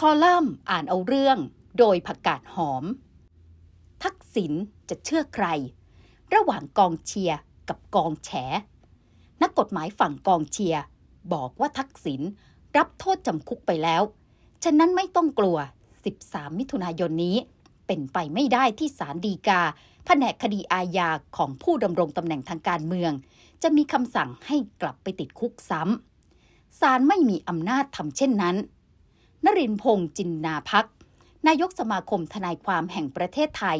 คอลัมน์อ่านเอาเรื่อง โดยผักกาดหอม ทักษิณจะเชื่อใคร ระหว่างกองเชียร์กับกองแฉ นักกฎหมายฝั่งกองเชียร์บอกว่าทักษิณรับโทษจำคุกไปแล้ว ฉะนั้นไม่ต้องกลัว 13 มิถุนายนนี้ เป็นไปไม่ได้ที่ศาลฎีกา แผนกคดีอาญาของผู้ดำรงตำแหน่งทางการเมือง จะมีคำสั่งให้กลับไปติดคุกซ้ำศาลไม่มีอำนาจทำเช่นนั้น นรินพงษ์จินนาพัก นายกสมาคมทนายความแห่งประเทศไทย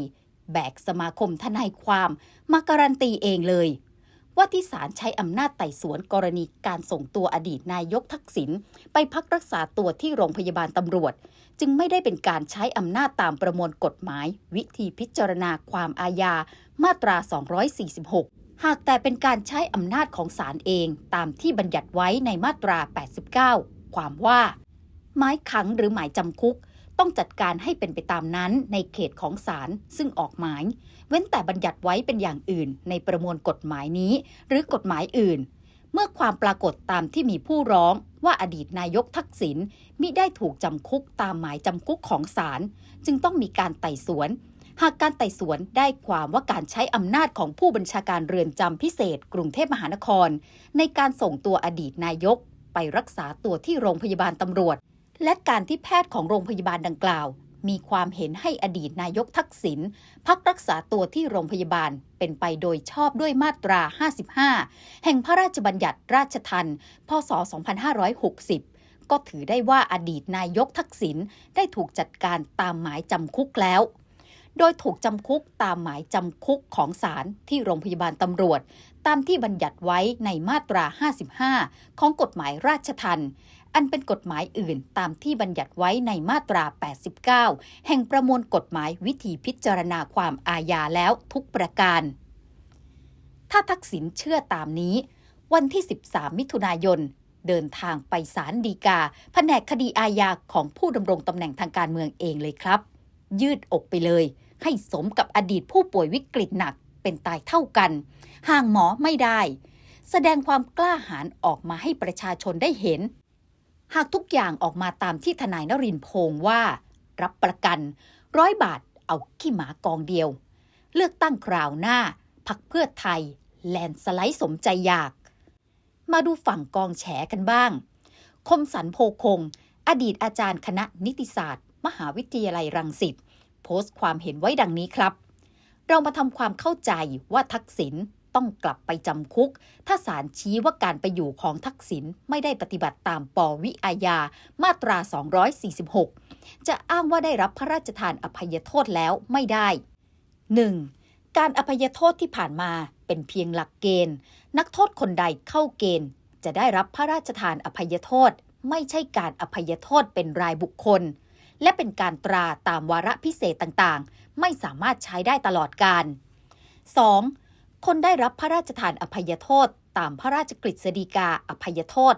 แบกสมาคมทนายความมาการันตีเองเลย ว่าที่ศาลใช้อำนาจไต่สวนกรณีการส่งตัวอดีตนายกทักษิณไปพักรักษาตัวที่โรงพยาบาลตำรวจ จึงไม่ได้เป็นการใช้อำนาจตามประมวลกฎหมาย วิธีพิจารณาความอาญามาตรา 246หากแต่เป็นการใช้อำนาจของศาลเองตามที่บัญญัติไว้ในมาตรา 89 ความว่า หมายขังหรือหมายจำคุก ต้องจัดการให้เป็นไปตามนั้นในเขตของศาลซึ่งออกหมาย เว้นแต่บัญญัติไว้เป็นอย่างอื่น ในประมวลกฎหมายนี้ หรือกฎหมายอื่น เมื่อความปรากฏตามที่มีผู้ร้องว่าอดีตนายกทักษิณมิได้ถูกจำคุกตามหมายจำคุกของศาลจึงต้องมีการไต่สวนหากการไต่สวนได้ความว่าการใช้อำนาจของผู้บัญชาการเรือนจำพิเศษ กรุงเทพมหานคร ในการส่งตัวอดีตนายก ไปรักษาตัวที่โรงพยาบาลตำรวจ และการที่แพทย์ของโรงพยาบาลดังกล่าว มีความเห็นให้อดีตนายกทักษิณพักรักษาตัวที่โรงพยาบาลเป็นไปโดยชอบด้วยมาตรา 55 แห่งพระราชบัญญัติราชทัณฑ์พศ 2560ก็ถือได้ว่าอดีตนายกทักษิณได้ถูกจัดการตามหมายจำคุกแล้ว โดยถูกจำคุกตามหมายจำคุกของศาลที่โรงพยาบาลตำรวจ ตามที่บัญญัติไว้ในมาตรา 55 ของกฎหมายราชทัณฑ์ อันเป็นกฎหมายอื่นตามที่บัญญัติไว้ในมาตรา 89 แห่งประมวลกฎหมายวิธีพิจารณาความอาญาแล้วทุกประการ ถ้าทักษิณเชื่อตามนี้ วันที่ 13 มิถุนายนเดินทางไปศาลฎีกาแผนกคดีอาญาของผู้ดำรงตำแหน่งทางการเมืองเองเลยครับ ยืดอกไปเลย ให้สมกับอดีตผู้ป่วยวิกฤตหนักเป็นตายเท่ากัน ห่างหมอไม่ได้ แสดงความกล้าหาญออกมาให้ประชาชนได้เห็น หากทุกอย่างออกมาตามที่ทนายนรินทร์พงษ์ว่า รับประกันร้อยบาทเอาขี้หมากองเดียว เลือกตั้งคราวหน้า พักเพื่อไทย แลนด์สไลด์สมใจอยาก มาดูฝั่งกองแฉกันบ้าง คมสันโพคง อดีตอาจารย์คณะนิติศาสตร์ มหาวิทยาลัยรังสิตโพสต์ความเห็นไว้ดังนี้ครับ เรามาทำความเข้าใจว่าทักษิณ ต้องกลับไปจำคุก ถ้าศาลชี้ว่าการไปอยู่ของทักษิณไม่ได้ปฏิบัติตามปวิอาญามาตรา 246 จะอ้างว่าได้รับพระราชทานอภัยโทษแล้วไม่ได้ 1. การอภัยโทษที่ผ่านมาเป็นเพียงหลักเกณฑ์ นักโทษคนใดเข้าเกณฑ์ จะได้รับพระราชทานอภัยโทษ ไม่ใช่การอภัยโทษเป็นรายบุคคล และเป็นการตราตามวาระพิเศษต่างๆ ไม่สามารถใช้ได้ตลอดการ 2. คนได้รับพระราชทานอภัยโทษ ตามพระราชกฤษฎีกาอภัยโทษ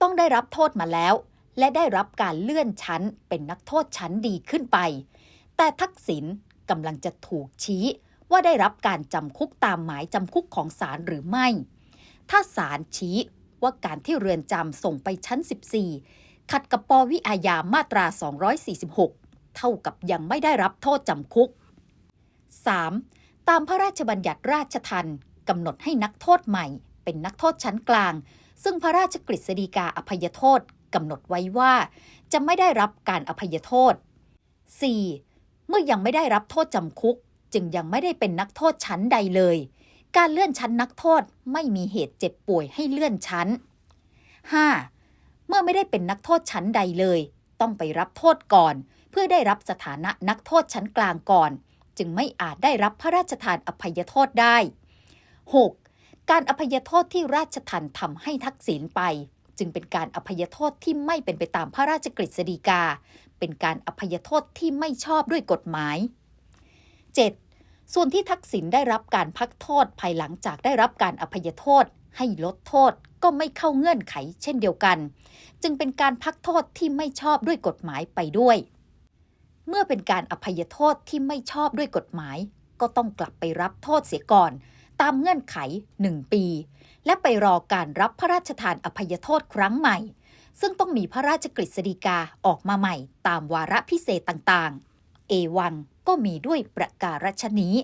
ต้องได้รับโทษมาแล้ว และได้รับการเลื่อนชั้นเป็นนักโทษชั้นดีขึ้นไป แต่ทักษิณกำลังจะถูกชี้ว่าได้รับการจำคุกตามหมายจำคุกของศาลหรือไม่ ถ้าศาลชี้ว่าการที่เรือนจำส่งไปชั้น 14 ขัดกับปวิอาญามาตรา 246 เท่ากับยังไม่ได้รับโทษจำคุก 3. ตามพระราชบัญญัติราชทัณฑ์กำหนดให้นักโทษใหม่ เป็นนักโทษชั้นกลาง ซึ่งพระราชกฤษฎีกาอภัยโทษกำหนดไว้ว่า จะไม่ได้รับการอภัยโทษ 4. เมื่อยังไม่ได้รับโทษจำคุก จึงยังไม่ได้เป็นนักโทษชั้นใดเลย การเลื่อนชั้นนักโทษไม่มีเหตุเจ็บป่วยให้เลื่อนชั้น 5. เมื่อไม่ได้เป็นนักโทษชั้นใดเลย ต้องไปรับโทษก่อน เพื่อได้รับสถานะนักโทษชั้นกลางก่อน จึงไม่อาจได้รับพระราชทานอภัยโทษได้ 6. การอภัยโทษที่ราชทัณฑ์ทำให้ทักษิณไป จึงเป็นการอภัยโทษที่ไม่เป็นไปตามพระราชกฤษฎีกา เป็นการอภัยโทษที่ไม่ชอบด้วยกฎหมาย 7. ส่วนที่ทักษิณได้รับการพักโทษภายหลังจากได้รับการอภัยโทษ ให้ลดโทษก็ไม่เข้าเงื่อนไขเช่นเดียวกัน จึงเป็นการพักโทษที่ไม่ชอบด้วยกฎหมายไปด้วย เมื่อเป็นการอภัยโทษที่ไม่ชอบด้วยกฎหมาย ก็ต้องกลับไปรับโทษเสียก่อน ตามเงื่อนไข 1 ปี และไปรอการรับพระราชทานอภัยโทษครั้งใหม่ ซึ่งต้องมีพระราชกฤษฎีกาออกมาใหม่ ตามวาระพิเศษต่างๆ เอวังก็มีด้วยประการฉนี้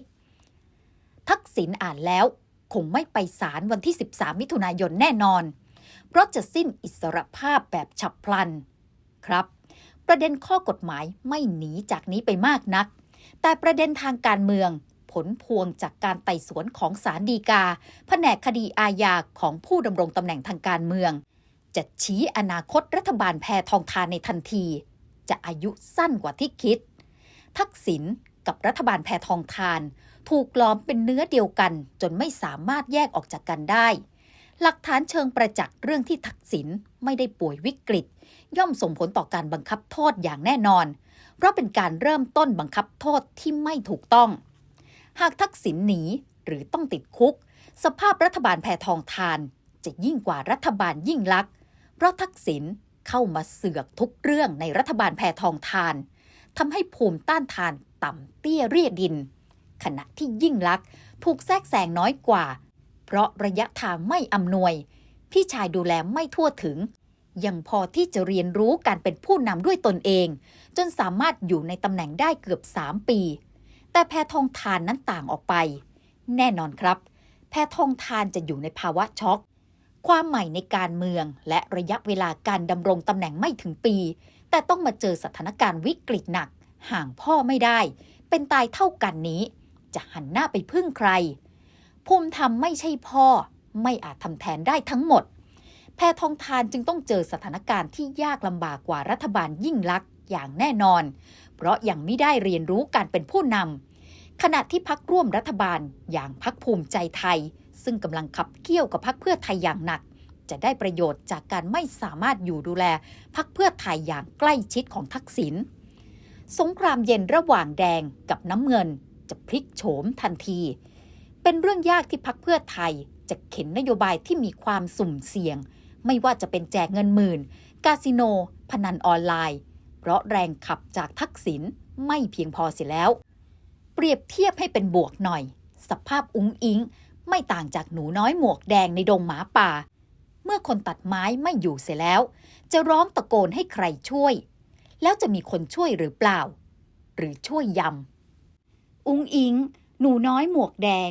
ทักษิณอ่านแล้วคงไม่ไปศาลวันที่ 13 มิถุนายนแน่นอน เพราะจะสิ้นอิสรภาพแบบฉับพลัน ครับ ประเด็นข้อกฎหมายไม่หนีจากนี้ไปมากนัก แต่ประเด็นทางการเมือง ผลพวงจากการไต่สวนของศาลฎีกา แผนกคดีอาญาของผู้ดำรงตำแหน่งทางการเมือง จะชี้อนาคตรัฐบาลแพทองทานในทันที จะอายุสั้นกว่าที่คิด ทักษิณกับรัฐบาลแพทองทาน ถูกล้อมเป็นเนื้อเดียวกัน จนไม่สามารถแยกออกจากกันได้ หลักฐานเชิงประจักษ์เรื่องที่ทักษิณ ไม่ได้ป่วยวิกฤต ย่อมส่งผลต่อการบังคับโทษอย่างแน่นอน เพราะเป็นการเริ่มต้นบังคับโทษที่ไม่ถูกต้อง หากทักษิณหนีหรือต้องติดคุก สภาพรัฐบาลแพทองทาน จะยิ่งกว่ารัฐบาลยิ่งลักษณ์เพราะทักษิณเข้ามาเสือกทุกเรื่องในรัฐบาลแพทองทานทำให้ภูมิต้านทานต่ำเตี้ยเรียดิน ขณะที่ยิ่งลักษณ์ถูกแทรกแซงน้อยกว่า เพราะระยะทางไม่อำนวย พี่ชายดูแลไม่ทั่วถึง ยังพอที่จะเรียนรู้การเป็นผู้นำด้วยตนเอง จนสามารถอยู่ในตำแหน่งได้เกือบ 3 ปี แต่แพทองทานนั้นต่างออกไป แน่นอนครับ แพทองทานจะอยู่ในภาวะช็อก ความใหม่ในการเมืองและระยะเวลาการดำรงตำแหน่งไม่ถึงปี แต่ต้องมาเจอสถานการณ์วิกฤตหนัก ห่างพ่อไม่ได้ เป็นตายเท่ากันนี้ จะหันหน้าไปพึ่งใคร ภูมิธรรมไม่ใช่พ่อ ไม่อาจทำแทนได้ทั้งหมด แพทองทานจึงต้องเจอสถานการณ์ที่ยากลำบากกว่ารัฐบาลยิ่งลักษณ์อย่างแน่นอน เพราะยังไม่ได้เรียนรู้การเป็นผู้นำขณะที่พักร่วมรัฐบาลอย่างพักภูมิใจไทย ซึ่งกำลังขับเคี่ยวกับพักเพื่อไทยอย่างหนัก จะได้ประโยชน์จากการไม่สามารถอยู่ดูแลพักเพื่อไทยอย่างใกล้ชิดของทักษิณสงครามเย็นระหว่างแดงกับน้ำเงินจะพลิกโฉมทันที เป็นเรื่องยากที่พักเพื่อไทย จะเข็นนโยบายที่มีความสุ่มเสี่ยง ไม่ว่าจะเป็นแจกเงินหมื่น คาสิโน พนันออนไลน์ เพราะแรงขับจากทักษิณไม่เพียงพอเสียแล้ว เปรียบเทียบให้เป็นบวกหน่อย สภาพอุ้งอิงไม่ต่างจากหนูน้อยหมวกแดงในดงหมาป่า เมื่อคนตัดไม้ไม่อยู่เสียแล้ว จะร้องตะโกนให้ใครช่วย แล้วจะมีคนช่วยหรือเปล่า หรือช่วยยำ อุ้งอิง หนูน้อยหมวกแดง